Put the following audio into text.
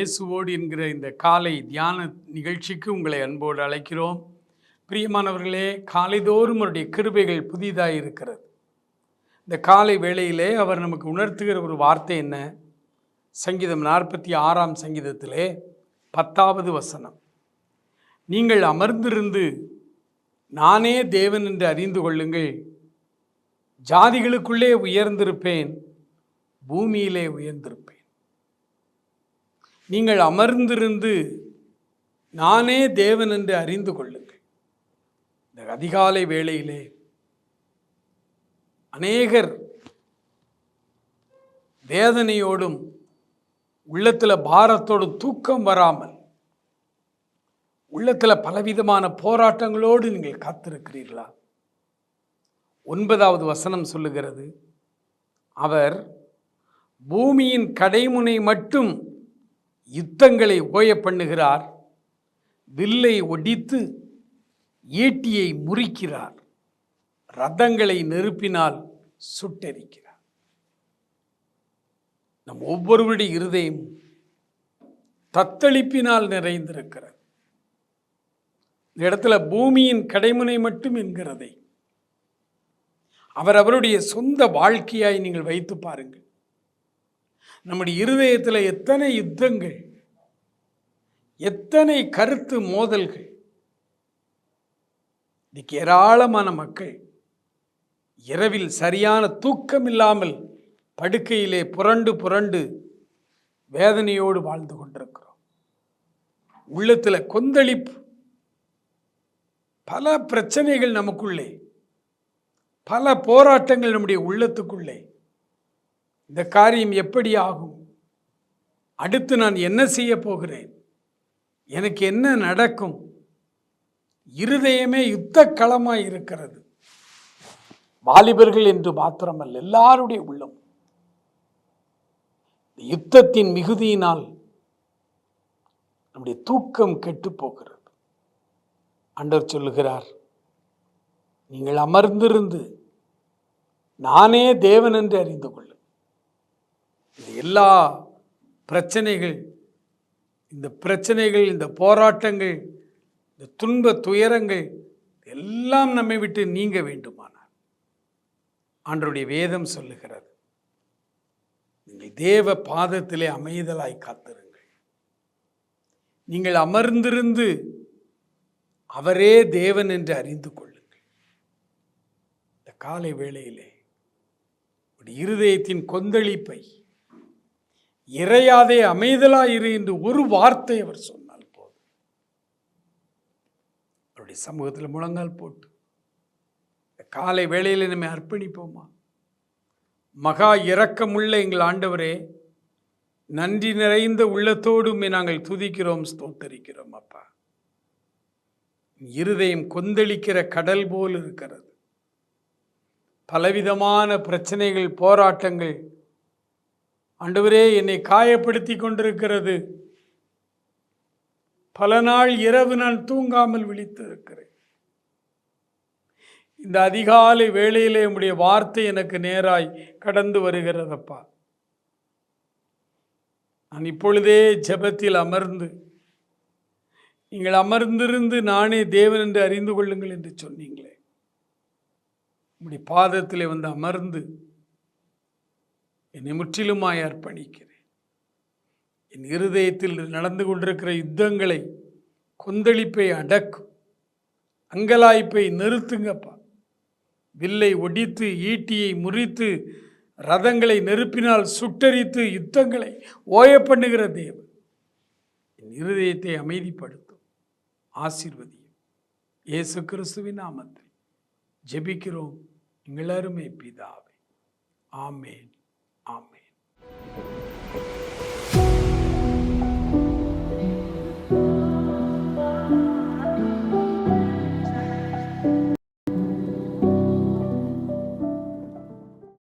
இயேசுவோடு என்கிற இந்த காலை தியான நிகழ்ச்சிக்கு உங்களை அன்போடு அழைக்கிறோம். பிரியமானவர்களே காலைதோறும் அவருடைய கிருபைகள் புதிதாக இருக்கிறது. இந்த காலை வேளையிலே அவர் நமக்கு உணர்த்துகிற ஒரு வார்த்தை என்ன? சங்கீதம் நாற்பத்தி ஆறாம் சங்கீதத்திலே பத்தாவது வசனம். நீங்கள் அமர்ந்திருந்து நானே தேவன் என்று அறிந்து கொள்ளுங்கள். ஜாதிகளுக்குள்ளே உயர்ந்திருப்பேன் பூமியிலே உயர்ந்திருப்பேன். நீங்கள் அமர்ந்திருந்து நானே தேவன் என்று அறிந்து கொள்ளுங்கள். இந்த அதிகாலை வேளையிலே அநேகர் வேதனையோடும் உள்ளத்தில் பாரத்தோடும் தூக்கம் வராமல் உள்ளத்தில் பலவிதமான போராட்டங்களோடு நீங்கள் காத்திருக்கிறீர்களா? ஒன்பதாவது வசனம் சொல்லுகிறது அவர் பூமியின் கடைமுனை மட்டும் யுத்தங்களை ஓய பண்ணுகிறார். வில்லை ஒடித்து ஈட்டியை முறிக்கிறார். ரதங்களை நெருப்பினால் சுட்டெரிக்கிறார். நம் ஒவ்வொருவருடைய இருதயம் தத்தளிப்பினால் நிறைந்திருக்கிறது. இந்த இடத்துல பூமியின் கடைமுனை மட்டும் என்கிறதை. அவர் அவருடைய சொந்த வாழ்க்கையாய் நீங்கள் வைத்து பாருங்கள். நம்முடைய இருதயத்தில் எத்தனை யுத்தங்கள் எத்தனை கருத்து மோதல்கள். இன்னைக்கு ஏராளமான மக்கள் இரவில் சரியான தூக்கம் இல்லாமல் படுக்கையிலே புரண்டு புரண்டு வேதனையோடு வாழ்ந்து கொண்டிருக்கிறோம். உள்ளத்தில் கொந்தளிப்பு பல பிரச்சனைகள் நமக்குள்ளே பல போராட்டங்கள் நம்முடைய உள்ளத்துக்குள்ளே. இந்த காரியம் எப்படி ஆகும்? அடுத்து நான் என்ன செய்ய போகிறேன்? எனக்கு என்ன நடக்கும்? இருதயமே யுத்த களமாக இருக்கிறது. வாலிபர்கள் என்று மாத்திரமல்ல எல்லாருடைய உள்ளம். இந்த யுத்தத்தின் மிகுதியினால் நம்முடைய தூக்கம் கெட்டு போகிறது. அண்டர் சொல்லுகிறார் நீங்கள் அமர்ந்திருந்து நானே தேவன் என்று அறிந்து கொள்ளும் இந்த எல்லா பிரச்சனைகள் இந்த பிரச்சனைகள் இந்த போராட்டங்கள் இந்த துன்ப துயரங்கள் எல்லாம் நம்மை விட்டு நீங்க வேண்டுமானார் ஆண்டருடைய வேதம் சொல்லுகிறது நீங்கள் தேவ பாதத்திலே அமைதலாய் காத்திருங்கள். நீங்கள் அமர்ந்திருந்து அவரே தேவன் என்று அறிந்து கொள்ளுங்கள். இந்த காலை வேளையிலே ஒரு இருதயத்தின் கொந்தளிப்பை இறையாதே அமைதலாயிரு என்று ஒரு வார்த்தை அவர் சொன்னால் போதும். அவருடைய சமூகத்தில் முழங்கால் போட்டு காலை வேளையில் நம்மை அர்ப்பணிப்போமா? மகா இரக்கமுள்ள எங்கள் ஆண்டவரே நன்றி நிறைந்த உள்ளத்தோடுமே நாங்கள் துதிக்கிறோம் ஸ்தோத்தரிக்கிறோம் அப்பா. இருதயம் கொந்தளிக்கிற கடல் போல் இருக்கிறது. பலவிதமான பிரச்சனைகள் போராட்டங்கள் ஆண்டவரே என்னை காயப்படுத்தி கொண்டிருக்கிறது. பல நாள் இரவு நான் தூங்காமல் விழித்திருக்கிறேன். இந்த அதிகாலை வேளையிலே உம்முடைய வார்த்தை எனக்கு நேராய் கடந்து வருகிறதப்பா. நான் இப்பொழுதே ஜெபத்தில் அமர்ந்து நீங்கள் அமர்ந்திருந்து நானே தேவன் என்று அறிந்து கொள்ளுங்கள் என்று சொன்னீங்களே. உங்களுடைய பாதத்திலே வந்து அமர்ந்து என்னை முற்றிலுமாய் அர்ப்பணிக்கிறேன். என் இருதயத்தில் நடந்து கொண்டிருக்கிற யுத்தங்களை கொந்தளிப்பை அடக்கும். அங்கலாய்ப்பை நிறுத்துங்கப்பா. வில்லை ஒடித்து ஈட்டியை முறித்து ரதங்களை நெருப்பினால் சுட்டரித்து யுத்தங்களை ஓய பண்ணுகிற தேவன். என் இருதயத்தை அமைதிப்படுத்தும். ஆசிர்வதியும். இயேசு கிறிஸ்துவின் நாமத்தில் ஜெபிக்கிறோம். எங்கள் அருமை பிதாவே. ஆமேன். ஆமேன்